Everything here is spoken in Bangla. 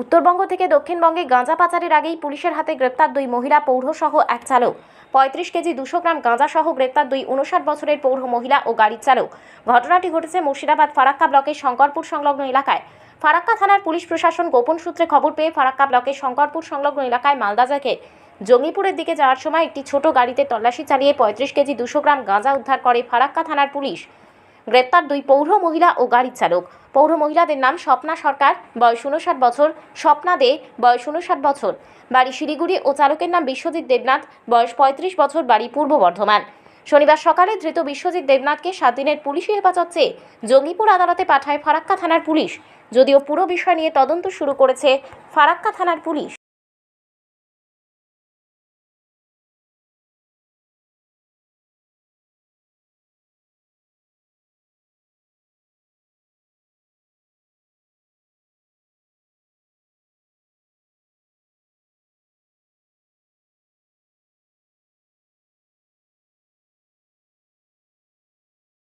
উত্তরবঙ্গ থেকে দক্ষিণবঙ্গে গাঁজা পাচারের আগেই পুলিশের হাতে গ্রেপ্তার দুই মহিলা পৌরসহ এক চালক। পঁয়ত্রিশ কেজি দুশো গ্রাম গাঁজা সহ গ্রেপ্তার দুই উনষাট বছরের পৌর মহিলা ও গাড়ির চালক। ঘটনাটি ঘটেছে মুর্শিদাবাদ ফারাক্কা ব্লকের শঙ্করপুর সংলগ্ন এলাকায়। ফারাক্কা থানার পুলিশ প্রশাসন গোপন সূত্রে খবর পেয়ে ফারাক্কা ব্লকের শঙ্করপুর সংলগ্ন এলাকায় মালদা থেকে জঙ্গিপুরের দিকে যাওয়ার সময় একটি ছোট গাড়িতে তল্লাশি চালিয়ে পঁয়ত্রিশ কেজি দুশো গ্রাম গাঁজা উদ্ধার করে ফারাক্কা থানার পুলিশ। গ্রেপ্তার দুই পৌর মহিলা ও গাড়ির চালক। পৌর মহিলাদের নাম স্বপ্না সরকার, বয়স উনষাট বছর, স্বপ্না দে, বয়স উনষাট বছর। বাড়ি শিলিগুড়ি ও চালকের নাম বিশ্বজিৎ দেবনাথ, বয়স পঁয়ত্রিশ বছর, বাড়ি পূর্ব বর্ধমান। শনিবার সকালে ধৃত বিশ্বজিৎ দেবনাথকে সাত দিনের পুলিশি হেফাজত চেয়ে জঙ্গিপুর আদালতে পাঠায় ফারাক্কা থানার পুলিশ। যদিও পুরো বিষয় নিয়ে তদন্ত শুরু করেছে ফারাক্কা থানার পুলিশ।